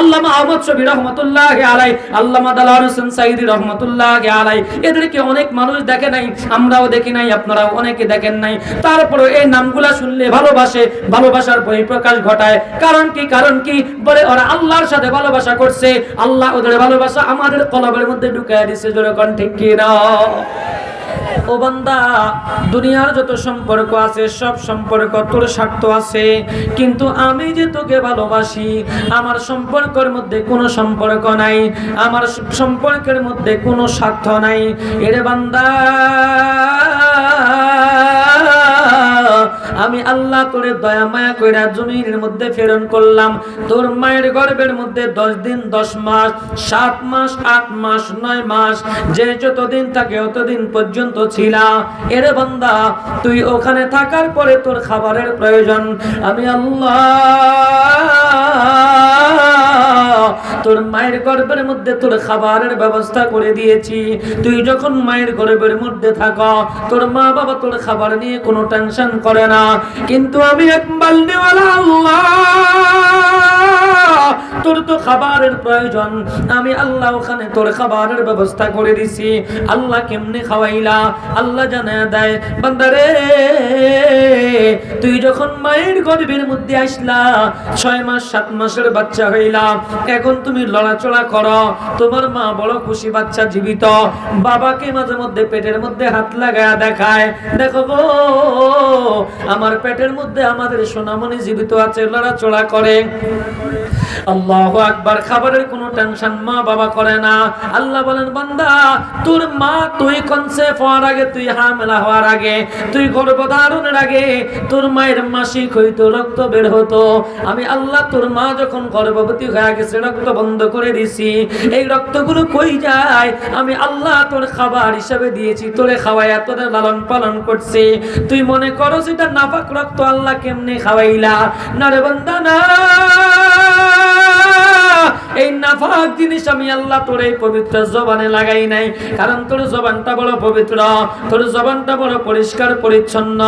আল্লামা আহমদ রহমতুল্লাহ আলাই আল্লামা দালাল হোসেন সাইদি রহমতুল্লাহ আলাই এদেরকে অনেক মানুষ দেখে নাই, আমরাও দেখি নাই অনেকে দেখেন নাই। তারপরে এই নামগুলা শুনলে ভালোবাসে, ভালোবাসার পরিপ্রকাশ ঘটায়। কারণ কি কারণ কি? বলে ওরা আল্লাহর সাথে ভালোবাসা করছে, আল্লাহ ওদের ভালোবাসা আমাদের কলবের মধ্যে ঢুকায় দিছে না ও বান্দা, দুনিয়ার যত সম্পর্ক আছে, সব সম্পর্ক তোর স্বার্থ আছে। কিন্তু আমি যে তোকে ভালোবাসি, আমার সম্পর্কের মধ্যে কোনো সম্পর্ক নাই, আমার সম্পর্কের মধ্যে কোনো স্বার্থ নাই। এরে বান্দা আমি আল্লাহ তোরে দয়া মায়া কইরা জমিনের মধ্যে প্রেরণ করলাম। তোর মায়ের গর্ভের মধ্যে দশ দিন, দশ মাস, সাত মাস, আট মাস, নয় মাস, যে যতদিন থাকে অতদিন পর্যন্ত ছিলাম এর বন্ধা তুই ওখানে থাকার পরে তোর খাবারের প্রয়োজন। আমি আল্লাহ তোর মায়ের গর্বের মধ্যে তোর খাবারের ব্যবস্থা করে দিয়েছি। তুই যখন মায়ের গর্বের মধ্যে থাক, তোর মা বাবা তোর খাবার নিয়ে কোনো টেনশন করে না। কিন্তু আমি এক আল্লাহ, তোর তো খাবারের প্রয়োজন। আমি আল্লাহ ওখানে তোর খাবারের ব্যবস্থা করে দিছি। আল্লাহ কেমনে খাওয়াইলা? আল্লাহ জানা দেয়, বান্দারে, তুই যখন মায়ের গর্ভের মধ্যে আসলা, ছয় মাস, সাত মাসের বাচ্চা হইলা, এখন তুমি লড়াচড়া করো। তোমার মা বড় খুশি, বাচ্চা জীবিত। বাবাকে মাঝে মধ্যে পেটের মধ্যে হাত লাগায় দেখায়। দেখো গো, আমার পেটের মধ্যে আমাদের সোনামণি জীবিত আছে, লড়াচড়া করে। আল্লাহ আকবার, খাবারের কোনো টেনশন মা বাবা করে না। আল্লাহ বলেন, বান্দা, তোর মা তুই কনসেপ্ট হওয়ার আগে, তুই হামলা হওয়ার আগে, তুই গর্ভধারণের আগে তোর মায়ের মাসিক হইতো, রক্ত বের হতো। আমি আল্লাহ, তোর মা যখন গর্ভবতী হয়ে গেছে, রক্ত বন্ধ করে দিছি। এই রক্তগুলো কই যায়? আমি আল্লাহ তোর খাবার হিসাবে দিয়েছি। তোরে খাওয়াইয়া তোরে লালন পালন করছি। তুই মনে করো সেটা নাফাক রক্ত আল্লাহ কেমনে খাওয়াইলা? না রে বান্দা, না। এই নাফাক জিনিস আমি আল্লাহ তোর এই পবিত্র জবানে লাগাই নাই। কারণ তোর জবানটা বড় পবিত্র, তোর জবানটা বড় পরিষ্কার, পরিচ্ছন্ন।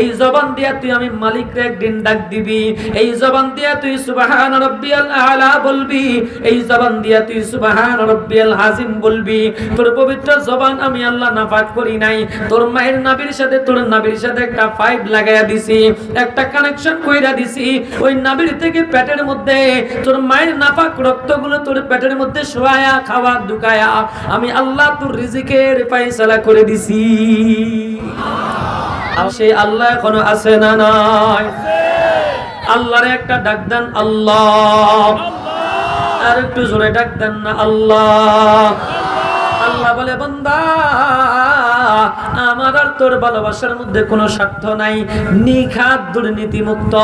এই জবান দিয়া তুই আমি মালিকরে একদিন ডাক দিবি। এই জবান দিয়া তুই সুবাহান রব্বিয়াল আলা বলবি। এই জবান দিয়া তুই সুবাহান রব্বিয়াল হাজিম বলবি। তোর পবিত্র জবান আমি আল্লাহ নাফাক করি নাই। তোর মায়ের নাবির সাথে, তোর নাবির সাথে একটা পাইপ লাগাইয়া দিছি, একটা কানেকশন কইরা দিছি। ওই নাবির থেকে পেটের মধ্যে তোর মায়ের নাপাক রক্তগুলো তোর পেটের মধ্যে শোয়ায়া, খাওয়া, ঢুকায়া, আমি আল্লাহ তোর রিজিকের ফাইসালা করে দিছি। আর সেই আল্লাহ এখনও আছে না নাই? আল্লাহর একটা ডাক দেন আল্লাহ। আর একটু জোরে ডাক দেন না আল্লাহ। আল্লাহ বলে, বন্দা আমার আর তোর ভালোবাসার মধ্যে কোনো স্বার্থ নাই। নিখাত দুর্নীতি মুক্ত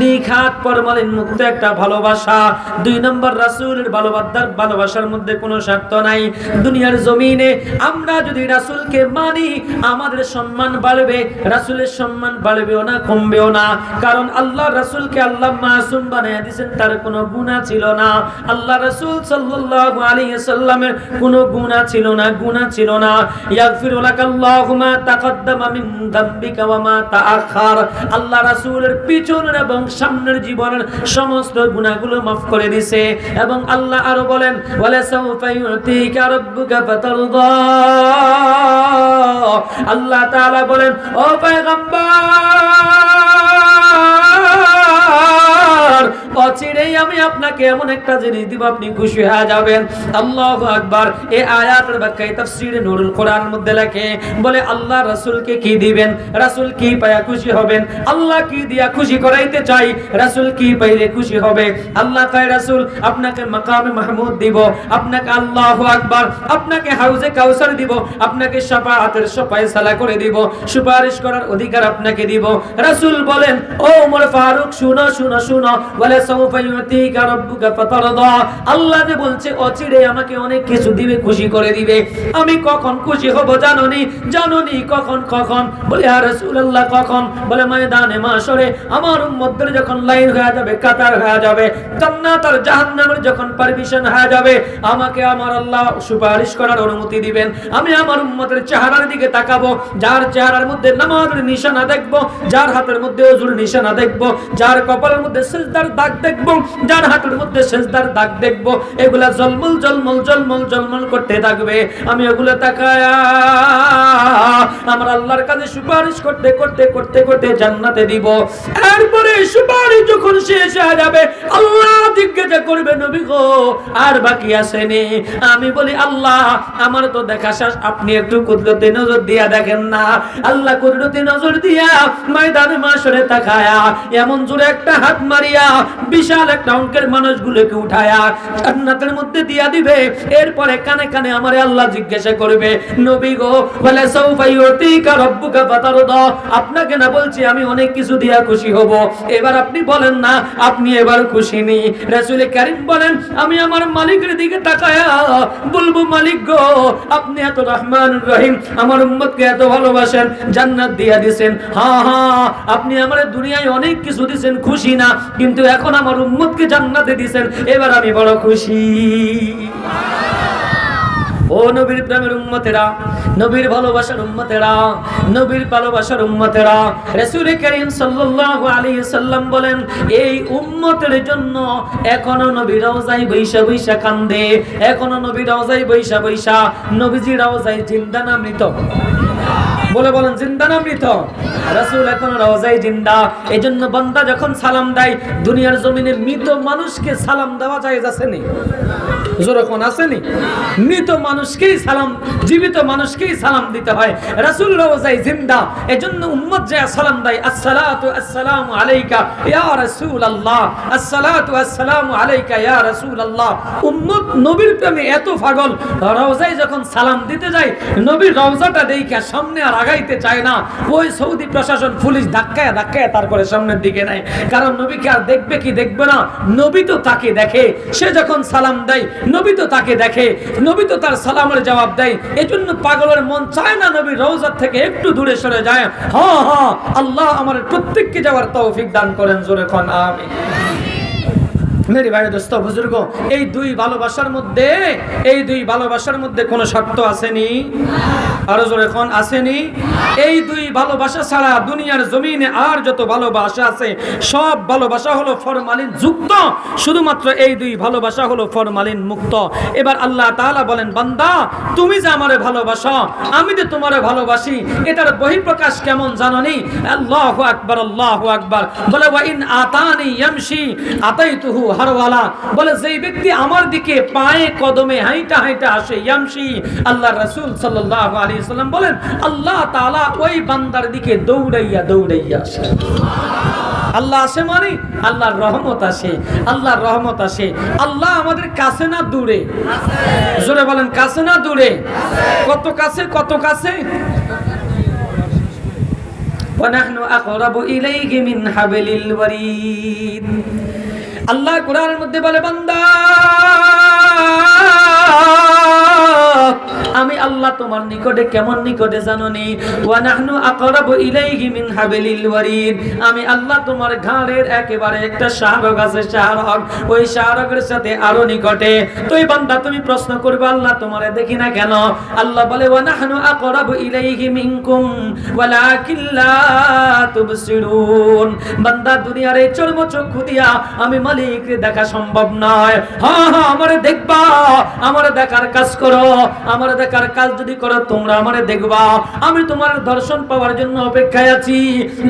নিখাত পরমালিন মুক্ত একটা ভালোবাসা। দুই নম্বর, রাসূলের ভালোবাসার ভালোবাসার মধ্যে কোনো স্বার্থ নাই। দুনিয়ার জমিনে আমরা যদি রাসূলকে মানি, আমাদের সম্মান বাড়বে, রাসূলের সম্মান বাড়বেও না, কমবেও না। কারণ আল্লাহ রাসূলকে আল্লাহ মাসুম বানিয়ে দিয়েছেন, তার কোনো গুনাহ ছিল না। আল্লাহ রাসূল সাল্লাল্লাহু আলাইহি সাল্লামের কোনো গুনাহ ছিল না, গুনাহ ছিল না। ইয়াগফিরু লাকাল্লাহু তাকাদ্দামা মিন যামবিকা ওয়া মা তাআখার। আল্লাহ রাসূলের পিছনের এবং সামনের জীবনের সমস্ত গুনাহগুলো maaf করে দিয়েছে এবং আল্লাহ আরও বলেন, ওয়ালা সাউফা ইউতিকা রাব্বুকা ফাতারদা। আল্লাহ তাআলা বলেন, ও পয়গম্বর! অচিরেই আমি আপনাকে এমন একটা জিনিস দিব, আপনি খুশি হয়ে যাবেন। আল্লাহু আকবার। এই আয়াতের ব্যাখ্যায় তাফসীরে নুরুল কোরআন মধ্যে লেখে, বলে আল্লাহ রাসূলকে কি দিবেন? রাসূল কি পায়া খুশি হবেন? আল্লাহ কি দিয়া খুশি করাইতে চাই? রাসূল কি পাইলে খুশি হবে? আল্লাহ কয় রাসূল, আপনাকে মাকামে মাহমুদ দিব, আপনাকে আল্লাহু আকবার, আপনাকে হাউজে কাউসার দিব, আপনাকে শাফাআতের ফয়সালা করে দিব, সুপারিশ করার অধিকার আপনাকে দিব। রাসূল বলেন, ও ওমর ফারুক, শুনো শুনো শুনো। বলে আল্লাহ যে বলছে, অচিরে আমাকে অনেক কিছু দিবে, খুশি করে দিবে। আমি কখন খুশি হব কখন কখন? বলে আর রাসূলুল্লাহ, কখন? বলে, ময়দানে, মাশরে, আমার যখন লাইন হয়ে যাবে, কাতার হয়ে যাবে হয়ে সুপারিশ করার অনুমতি দিবেন। আমি আমার চেহারার দিকে তাকাবো, যার চেহারার মধ্যে যার হাতের মধ্যে যার কপালের মধ্যে দাগ দেখব, যার হাঁটুর মধ্যে সেজদার দাগ দেখব, এগুলা জলমল জলমল জলমল জলমল করতে থাকবে। আমি ওগুলো তাকায়া, আমার আল্লাহর কাছে সুপারিশ করতে করতে করতে করতে জান্নাতে দিব। এরপরে সুপারিশ যখন শেষ হয়ে যাবে, আল্লাহ জিজ্ঞাসা করবে, নবী গো, আর বাকি আসেনি আমি বলি, আল্লাহ, আমার তো দেখা শেষ আপনি একটু কুদরতি নজর দিয়া দেখেন না। আল্লাহ কুদরতি নজর দিয়া ময়দানে মাসরে তাকায়া, এমন জোরে একটা হাত মারিয়া বিশাল একটা অঙ্কের মানুষগুলোকে উঠায়া জান্নাতের মধ্যে দিয়া দিবে। এরপরে কানে কানে আমারে আল্লাহ জিজ্ঞাসা করবে, নবী গো বলে সৌফা ইউতিকা রব্বুকা ফাতারদা? আপনাকে না বলছি, আমি অনেক কিছু দিয়া খুশি হব। এবার আপনি বলেন না, আপনি এবার খুশি নি রাসূল কারীম বলেন, আমি আমার মালিকের দিকে তাকায়া বলব, মালিক গো, আপনি এত রহমান রহিম, আমার উম্মতকে এত ভালোবাসেন, জান্নাত দিয়া দিছেন। হ্যাঁ হ্যাঁ আপনি আমার দুনিয়ায় অনেক কিছু দিছেন, খুশি না, কিন্তু এখন আমার উম্মতকে জান্নাতে দিছেন এবার আমি বড় খুশি। ও নবীর প্রেমের উম্মতেরা, নবীর ভালোবাসার উম্মতেরা, নবীর ভালোবাসার উম্মতেরা, রাসূল করিম সাল্লাল্লাহু আলাইহি সাল্লাম বলেন, এই উম্মতের জন্য এখনও নবী রওজায় বৈশা বৈশা কান্দে, এখনও নবী রওজায় বৈশা বৈশা, নবীজি রওজায় জিন্দা না মৃত। বলে বলেন জিন্দা না মৃত। রাসূল এখন রওজায় জিন্দা। এজন্য বান্দা যখন সালাম দেয়, দুনিয়ার জমিনে মৃত মানুষকে সালাম দেওয়া যায় যখন আসেনি মৃত মানুষকেই সালাম, জীবিত মানুষকেই সালাম দিতে হয়। জিন্দা। উম্মত সালাম দেয় আলাইকা ইয়া আলাইকা ইয়া উম্মত নবীর প্রেমে এত পাগল, রওজায় যখন সালাম দিতে যায়, নবীর রওজাটা দেইখা সামনে আর আগাইতে চায় না। ওই সৌদি প্রশাসন পুলিশ ধাক্কায় ধাক্কায় তারপরে সামনের দিকে নেয়। কারণ নবীকে আর দেখবে কি দেখবে না? নবী তো তাকে দেখে, সে যখন সালাম দেয়, নবী তো তাকে দেখে, নবী তো তার সালামের জবাব দেয়। এজন্য পাগলের মন চায় না নবী রওজার থেকে একটু দূরে সরে যায়। হ্যাঁ হ্যাঁ আল্লাহ আমার প্রত্যেককে যাওয়ার তৌফিক দান করেন, জোরে খন আমি মেরি ভাই, দোস্ত, বুজুর্গ, এই দুই ভালোবাসার মধ্যে, এই দুই ভালোবাসার মধ্যে কোনো শর্ত আসেনি? আরও জোরে এখন আসেনি। এই দুই ভালোবাসা ছাড়া দুনিয়ার জমিনে আর যত ভালোবাসা আছে, সব ভালোবাসা হলো ফরমালিন যুক্ত। শুধুমাত্র এই দুই ভালোবাসা হলো ফরমালিন মুক্ত। এবার আল্লাহ তাআলা বলেন, বান্দা, তুমি যে আমারে ভালোবাসো, আমি যে তোমারে ভালোবাসি, এটার বহিঃপ্রকাশ কেমন জাননি? আল্লাহু আকবার আল্লাহু আকবার। বলে ওয়া ইন আতানি ইয়ামশি, আতাইতুহু হারওয়ালা। বলে, যেই ব্যক্তি আমার দিকে পায়ে, কদমে হাইটা হাইটা আসে, ইয়ামশি। আল্লাহ রাসূল সাল্লাল্লাহু আলাইহি আলাইসাল্লাম বলেন, আল্লাহ তালা ওই বান্দার দিকে দৌড়াইয়া দৌড়াইয়া আসে। আল্লাহ আসে মানে? আল্লাহর রহমত আসে, আল্লাহর রহমত আসে। আল্লাহ আমাদের কাছে না দূরে? জোরে বলেন, কাছে না দূরে? কত কাছে কত কাছে? আল্লাহ কোরআনের মধ্যে বলে, বান্দা আমি আল্লাহ তোমার নিকটে কেমন নিকটে জাননি? আমি আল্লাহ তোমার ঘাড়ের একেবারে একটা শাহরগ আছে শাহরগ ওই শাহরগের সাথে আরও নিকটে। তো এই বান্দা, তুমি প্রশ্ন করবে, আল্লাহ তোমারে দেখি না কেন? আল্লাহ বলে, ওয়া নাহনু আকরাবু ইলাইহি মিনকুম, ওয়ালাকিন লা তুবসিরুন। বান্দা, দুনিয়ার এই চর্ম চক্ষু দিয়া আমি মালিককে দেখা সম্ভব নয়। হ্যাঁ হ্যাঁ আমারে দেখবা, আমারে দেখার কাজ করো, আমার দেখার কাজ যদি করো, তোমরা আমারে দেখবা। আমি তোমার দর্শন পাওয়ার জন্য অপেক্ষায় আছি।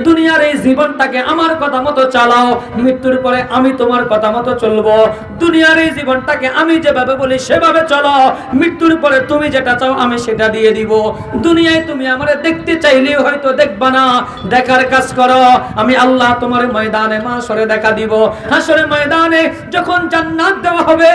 দুনিয়ার এই জীবনটাকে আমার কথা মতো চালাও। মৃত্যুর পরে আমি তোমার কথা মতো চলবো। দুনিয়ার এই জীবনটাকে আমি যেভাবে বলি, সেভাবে চলো। মৃত্যুর পরে তুমি যেটা চাও, আমি সেটা দিয়ে দিব। দুনিয়ায় তুমি আমারে দেখতে চাইলে হয়তো দেখবা না। দেখার কাজ করো। আমি আল্লাহ তোমার ময়দানে মাসরে দেখা দিব। হাসরে ময়দানে যখন জান্নাত দেওয়া হবে,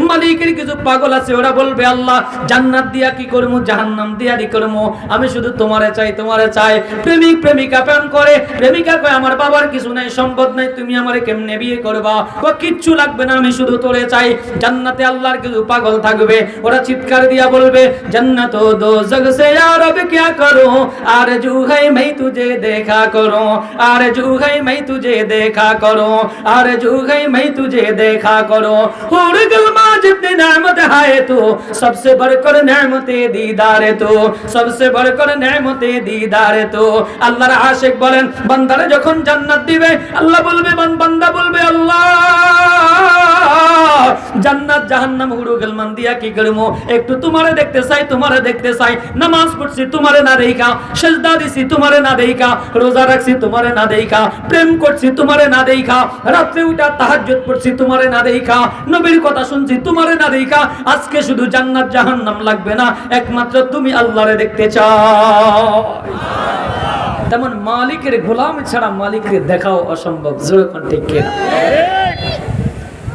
মালিকের কিছু পাগল আছে, ওরা বলবে, আল্লাহ, জান্নাত দিয়া কি করবো জাহান্নাম দিয়া কি করবো আমি শুধু তোমারে চাই তোমারে চাই প্রেমিক প্রেমিকা প্রেম করে প্রেমিকা কয় আমার বাবার কিছু নাই সম্পদ নাই তুমি আমারে কেমনে বিয়ে করবা ও কিচ্ছু লাগবে না আমি শুধু তোরে চাই জান্নাতে আল্লাহর কিছু পাগল থাকবে ওরা চিৎকার দিয়া বলবে জান্নাত ও দো জগ সে यार अब क्या करूं आरजू है मैं तुझे देखा करूं आरजू है मैं तुझे देखा करूं आरजू है मैं तुझे देखा करूं और गलमा जितनी नेमत है तू सबसे बढ़कर নেমতে দিদারে তো, সবচেয়ে বড় করে নেমতে দিদারে তো। আল্লাহর আশেক বলেন, বান্দারে যখন জান্নাত দিবে, আল্লাহ বলবে বান্দা বলবে, আল্লাহ, জান্নাত জাহান্নাম হুড়ু গেলমান দিয়া কি করব? একটু তোমারে দেখতে চাই, তোমারে দেখতে চাই। নামাজ পড়ছি, তোমারে না দেখা। সেজদা দিছি, তোমারে না দেখা। রোজা রাখছি, তোমারে না দেখা। প্রেম করছি, তোমারে না দেখা। রাত্রে উঠা তাহাজ্জুদ পড়ছি, তোমারে না দেখা। নবীর কথা শুনছি, তোমারে না দেখা। আজকে শুধু জান্নাত জাহান্নাম লাগবে। না, একমাত্র তুমি আল্লাহরে দেখতে চাও তেমন মালিকের গোলাম ছাড়া মালিকের দেখাও অসম্ভব, জোরে ঠিক?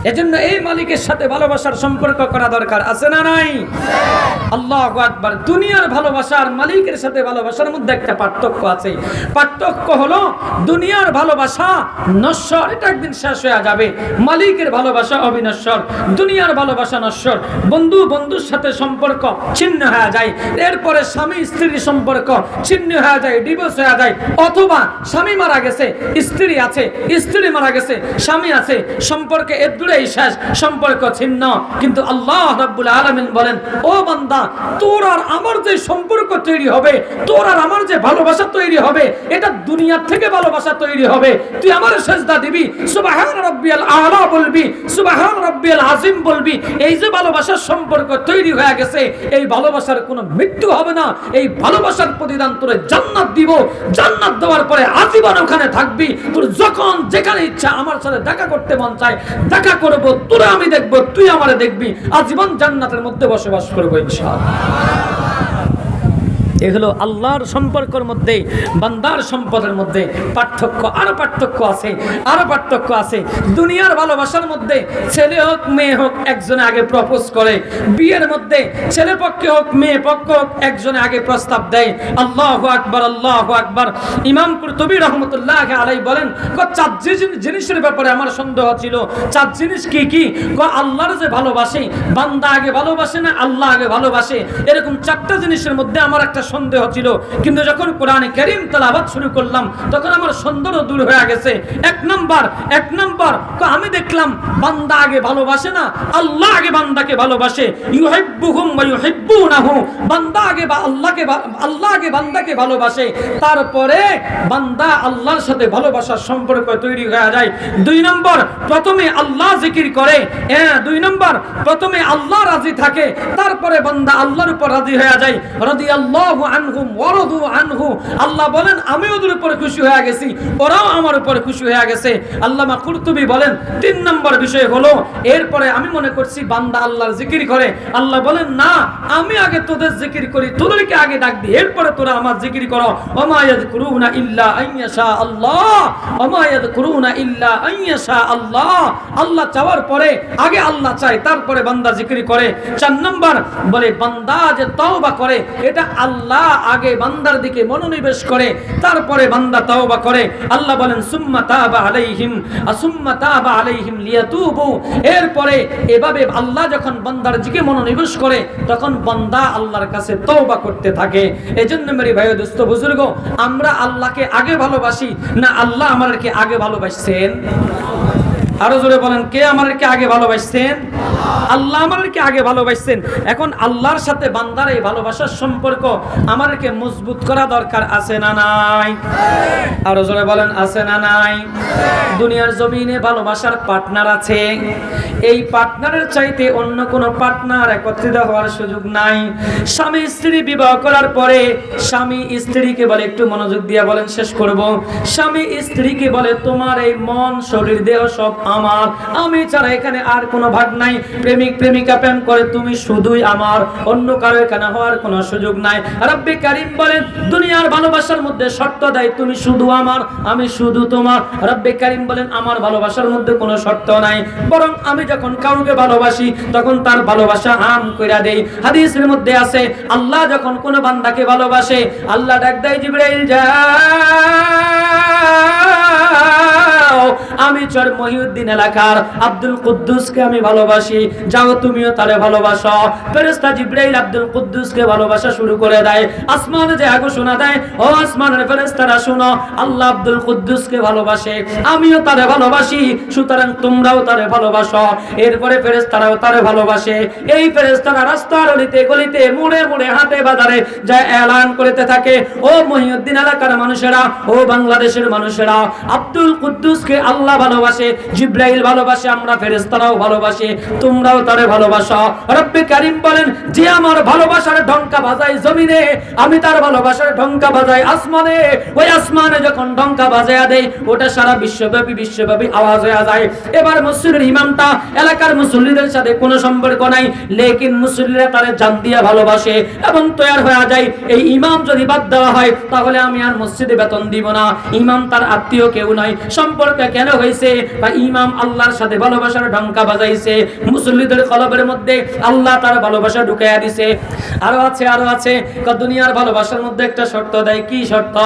এজন্য এই মালিকের সাথে ভালোবাসার সম্পর্ক করা দরকার, আছে না নাই? আল্লাহ আকবার, দুনিয়ার ভালোবাসা আর মালিকের সাথে ভালোবাসার মধ্যে একটা পার্থক্য আছে। পার্থক্য হলো দুনিয়ার ভালোবাসা নশ্বর, এটা একদিন শেষ হয়ে যাবে। মালিকের ভালোবাসা অবিনশ্বর, দুনিয়ার ভালোবাসা নশ্বর। বন্ধু বন্ধুর সাথে সম্পর্ক ছিন্ন হয়ে যায়, এরপরে স্বামী স্ত্রীর সম্পর্ক ছিন্ন হয়ে যায় ডিভোর্স হয়ে যায়, অথবা স্বামী মারা গেছে, স্ত্রী আছে, স্ত্রী মারা গেছে, স্বামী আছে, সম্পর্কে এর সম্পর্ক ছিন্ন। কিন্তু আল্লাহ বলেন, ও বান্দা, তোর আর আমার যে সম্পর্ক তৈরি হবে, তোর আর আমার যে ভালোবাসা তৈরি হবে, এটা দুনিয়ার থেকে ভালোবাসা তৈরি হবে। তুই আমার সেজদা দিবি, সুবহান রাব্বিয়াল আলা বলবি, সুবহান রাব্বিয়াল আজিম বলবি। এই যে ভালোবাসার সম্পর্ক তৈরি হয়ে গেছে, এই ভালোবাসার কোনো মৃত্যু হবে না। এই ভালোবাসার প্রতিদান তোরে জান্নাত দিব। জান্নাত দেওয়ার পরে আজীবন ওখানে থাকবি। তোর যখন যেখানে ইচ্ছা আমার সাথে দেখা করতে মন চায়, দেখা করব তোরা আমি দেখব তুই আমার দেখবি আজীবন জান্নাতের মধ্যে বসবাস করব ইনশাআল্লাহ। এগুলো আল্লাহর সম্পর্কের মধ্যে, বান্দার সম্পদের মধ্যে পার্থক্য, আরও পার্থক্য আছে, আরও পার্থক্য আছে। দুনিয়ার ভালোবাসার মধ্যে ছেলে হোক, মেয়ে হোক, একজনে আগে প্রপোজ করে। বিয়ের মধ্যে ছেলে পক্ষে হোক, মেয়ে পক্ষ হোক, একজনে আগে প্রস্তাব দেয়। আল্লাহ আকবার আল্লাহ আকবার। ইমাম কুরতুবী রহমতুল্লাহ আলাই বলেন চার জিনিস- জিনিসের ব্যাপারে আমার সন্দেহ ছিল। চার জিনিস কি, ক? আল্লাহর যে ভালোবাসে, বান্দা আগে ভালোবাসে না আল্লাহ আগে ভালোবাসে? এরকম চারটা জিনিসের মধ্যে আমার একটা সন্দেহ ছিল। কিন্তু যখন কোরআনে কারীম তেলাওয়াত শুরু করলাম, তখন আমার সন্দেহ দূর হয়ে গেছে। এক নাম্বার এক নাম্বার আমি দেখলাম, বান্দা আগে ভালোবাসে না, আল্লাহ আগে বান্দাকে ভালোবাসে। আল্লাহ তারপরে বান্দা আল্লাহর সাথে তৈরি হয়ে যায়। দুই নম্বর, প্রথমে আল্লাহ জিকির করে। হ্যাঁ দুই নম্বর, প্রথমে আল্লাহ রাজি থাকে। তারপরে বান্দা আল্লাহর উপর রাজি হয়ে যায়। রাদিয়াল্লাহু আনহুম, ওয়ারাদু আল্লাহ বলেন, আমি ওদের উপর খুশি হয়ে গেছি, ওরাও আমার উপর খুশি হয়ে গেছে। আল্লামা কুরতুবি বলেন, তিন নম্বর বিষয় হলো, এরপরে আমি মনে করছি বান্দা আল্লাহর জিকির করে। আল্লাহ বলেন, না, আমি আগে তোদের জিকির করি, তোদেরকে আগে ডাক দিই এরপরে তোরা আমার জিকির করো। ওমায়াদ কুরুনা ইল্লা আইয়াশা আল্লাহ। ওমায়াদ কুরুনা ইল্লা আইয়াশা আল্লাহ। আল্লাহ চাওয়ার পরে, আগে আল্লাহ চায়, তারপরে বান্দা জিকির করে। চার নম্বর, বলে, বান্দা যে তওবা করে, এটা আল্লাহ আগে বান্দার দিকে মনোনিবেশ করে, তারপরে বান্দা তওবা করে। আল্লাহ বলেন, সুম্মা তাবা আলাইহিম আসুম্মা তাবা আলাইহিম লিয়াতুবু। এরপরে এভাবে আল্লাহ যখন বান্দার দিকে মনোনিবেশ করে, তখন বান্দা আল্লাহর কাছে তওবা করতে থাকে। এজন্য মেরি ভাই দোস্ত বুজুর্গ, আমরা আল্লাহকে আগে ভালোবাসি না আল্লাহ আমাদেরকে আগে ভালোবাসছেন? আরও জোরে বলেন, কে আমাদেরকে আগে ভালোবাসছেন আল্লাহ আমাদেরকে আগে ভালোবাসছেন এখন আল্লাহর সাথে বান্দার এই ভালোবাসার সম্পর্ক আমাদেরকে মজবুত করা দরকার আছে না নাই? আরও জোরে বলেন, আছে না নাই? দুনিয়ার জমিনে ভালোবাসার পার্টনার আছে। এই পার্টনারের চাইতে অন্য কোনো পার্টনার একত্রিত হওয়ার সুযোগ নাই। স্বামী স্ত্রী বিবাহ করার পরে স্বামী স্ত্রীকে বলে, একটু মনোযোগ দিয়ে বলেন, শেষ করব। স্বামী স্ত্রীকে বলে, তোমার এই মন, শরীর, দেহ সব আমার, আমি ছাড়া এখানে আর কোনো ভাগ নাই। প্রেমিক, প্রেমিকা প্রেম করে তুমি শুধুই আমার। অন্য কারও এখানে হওয়ার কোনো সুযোগ নাই। রব্বে কারিম বলেন, দুনিয়ার ভালোবাসার মধ্যে শর্ত দেয়, তুমি শুধু আমার, আমি শুধু তোমার। রব্বে কারিম বলেন, আমার ভালোবাসার মধ্যে কোনো শর্ত নাই। বরং আমি যখন কাউকে ভালোবাসি, তখন তার ভালোবাসা আম কইরা দেই। হাদিসের মধ্যে আছে, আল্লাহ যখন কোনো বান্দাকে ভালোবাসে, আল্লাহ ডাক দেয়, জিবরাইল, যা দাও। আমি চর মহিউদ্দিন এলাকার আব্দুল কুদ্দুসকে আমি ভালোবাসি। যাও তুমিও তারে ভালোবাসো। ফেরেশতা জিব্রাইল আব্দুল কুদ্দুসকে ভালোবাসা শুরু করে দেয়। আসমানে যে ঘোষণা দেয়, ও আসমানের ফেরেশতারা শুনো, আল্লাহ আব্দুল কুদ্দুসকে ভালোবাসে। আমিও তারে ভালোবাসি, সুতরাং তোমরাও তারে ভালোবাসো। এরপরে ফেরেশতারাও তারে ভালোবাসে। এই ফেরেশতারা রাস্তার অলিতে গলিতে, মুড়ে মুড়ে হাতে বাজারে যা এলান করতে থাকে। ও মহিউদ্দিন এলাকার মানুষেরা, ও বাংলাদেশের মানুষেরা, আব্দুল কুদ্দুসকে আল্লাহ ভালোবাসে, জিব্রাইল ভালোবাসে, আমরা ফেরেশতারাও ভালোবাসি, তোমরাও তারে ভালোবাসো। রব্বে কারীম বলেন, যে আমার ভালোবাসার ঢঙ্কা বাজায় জমিনে, আমি তার ভালোবাসার ঢঙ্কা বাজাই আসমানে। ওই আসমানে যখন ঢঙ্কা বাজায়া দেয়, ওটা সারা বিশ্বব্যাপী বিশ্বব্যাপী আওয়াজ হয়ে যায়। এবার মসজিদের ইমামটা, এলাকার মুসল্লিদের সাথে কোনো সম্পর্ক নাই, লেকিন মুসল্লিরা তারে জান দিয়া ভালোবাসে এবং তৈরি হয়ে যায়, এই ইমাম যদি বাদ দেওয়া হয়, তাহলে আমি আর মসজিদে বেতন দিব না। ইমাম তার আত্মীয় কেউ নয় সম্পর্ক কেন হয়েছে? বা ইমাম আল্লাহর সাথে ভালোবাসার ঢঙ্কা বাজাইছে। মুসল্লিদের কলবের মধ্যে আল্লাহ তার ভালোবাসা ঢুকাইয়া দিছে। আরও আছে আরও আছে। দুনিয়ার ভালোবাসার মধ্যে একটা শর্ত দেয়। কি শর্ত?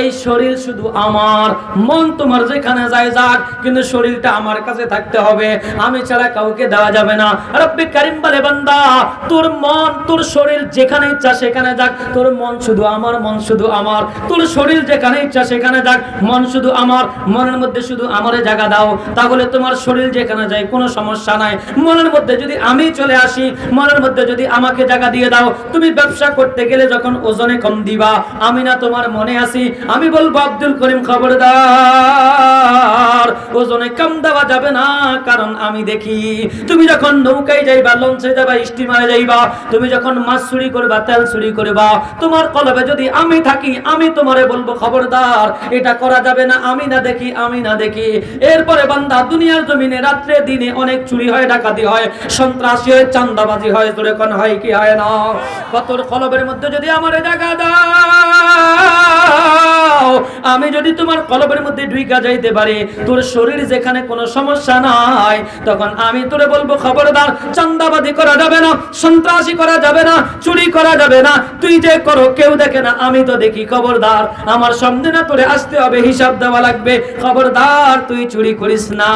এই শরীর শুধু আমার। মন তোমার যেখানে যায় যাক, কিন্তু শরীরটা আমার কাছে থাকতে হবে। আমি ছাড়া কাউকে দেওয়া যাবে না। রব্বি কারিম বলে, বান্দা, তোর মন, তোর শরীর যেখানে ইচ্ছা সেখানে যাক। তোর মন শুধু আমার, মন শুধু আমার। তোর শরীর যেখানে ইচ্ছা সেখানে যাক। মন শুধু আমার। মনের মধ্যে শুধু আমারে জায়গা দাও, তাহলে তোমার শরীর যেখানে যায় কোনো সমস্যা নাই। মনের মধ্যে যদি আমি চলে আসি, মনের মধ্যে যদি আমাকে জায়গা দিয়ে দাও, তুমি ব্যবসা করতে গেলে যখন ওজনে কম দিবা, আমি না তোমার মনে আসি আমি বলব, আব্দুল করিম খবরদার, ওজনে কম দেওয়া যাবে না, কারণ আমি দেখি, তুমি যখন নৌকায় যাইবা, লঞ্চে যাবা স্টিমারে যাইবা, তুমি যখন মাছ চুরি করবা, তেল চুরি করবা, তোমার কলবে যদি আমি থাকি, আমি তোমারে বলব, খবরদার, এটা করা যাবে না, আমি না দেখি আমি না দেখি। এরপরে বান্দা দুনিয়ার জমিনে রাত্রে দিনে অনেক চুরি হয়, ডাকাতি হয়, সন্ত্রাসী হয় চান্দাবাজি হয় তোরে কোন হয় কি হয় না? কতর কলবের মধ্যে যদি আমার জায়গা দাও, আমি যদি তোমার কলবের মধ্যে ঢুইকা যাইতে পারি, তোর শরীর যেখানে কোনো সমস্যা নাই, তখন আমি তোরে বলব, খবরদার চান্দাবাজি করা যাবে না, সন্ত্রাসী করা যাবে না, চুরি করা যাবে না, তুই যে করো, কেউ দেখে না, আমি তো দেখি, খবরদার, আমার সামনে না তোরে আসতে হবে, হিসাব দেওয়া লাগবে খবরদার, তুই চুরি করিস না।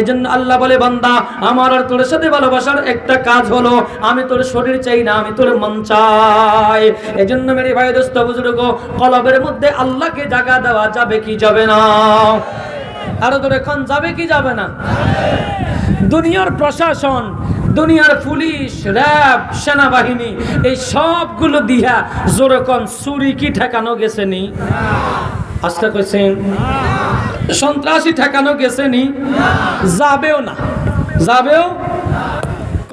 এজন্য আল্লাহ বলে, বান্দা, আমার আর তোর সাথে ভালোবাসার একটা কাজ হলো, আমি তোর শরীর চাই না, আমি তোর মন চাই। এজন্য মেরে ভাই, দোস্ত, বুজুর্গ, কলবের মধ্যে আল্লাহকে জায়গা দেওয়া যাবে কি যাবে না? আরও তোর এখন যাবে কি যাবে না? দুনিয়ার প্রশাসন, দুনিয়ার পুলিশ, র্যাব, সেনাবাহিনী, এই সবগুলো দিয়া জোরকম চুরি কি ঠেকানো গেছে নি? আস্তে কইছেন? সন্ত্রাসী ঠেকানো গেছে নি? যাবেও না। যাবেও